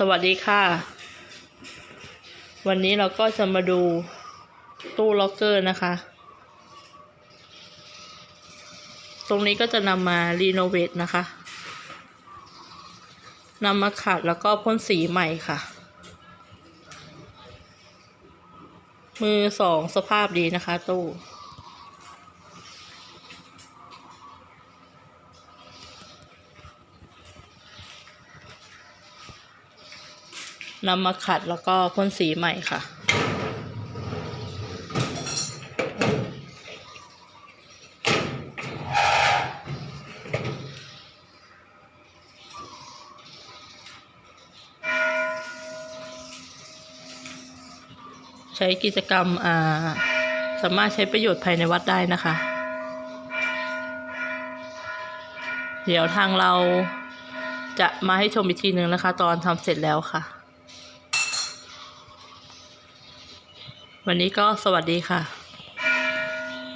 สวัสดีค่ะ วันนี้เราก็จะมาดูตู้ล็อกเกอร์นะคะ ตรงนี้ก็จะนำมารีโนเวทนะคะนำมาขัดแล้วก็พ่นสีใหม่ค่ะ มือสองสภาพดีนะคะตู้ นำมาขัดแล้วก็พ่นสีใหม่ค่ะ ใช้กิจกรรมอ่าสามารถใช้ประโยชน์ภายในวัดได้นะคะ เดี๋ยวทางเราจะมาให้ชมอีกทีหนึ่งนะคะ ตอนทำเสร็จแล้วค่ะ วันนี้ก็สวัสดีค่ะ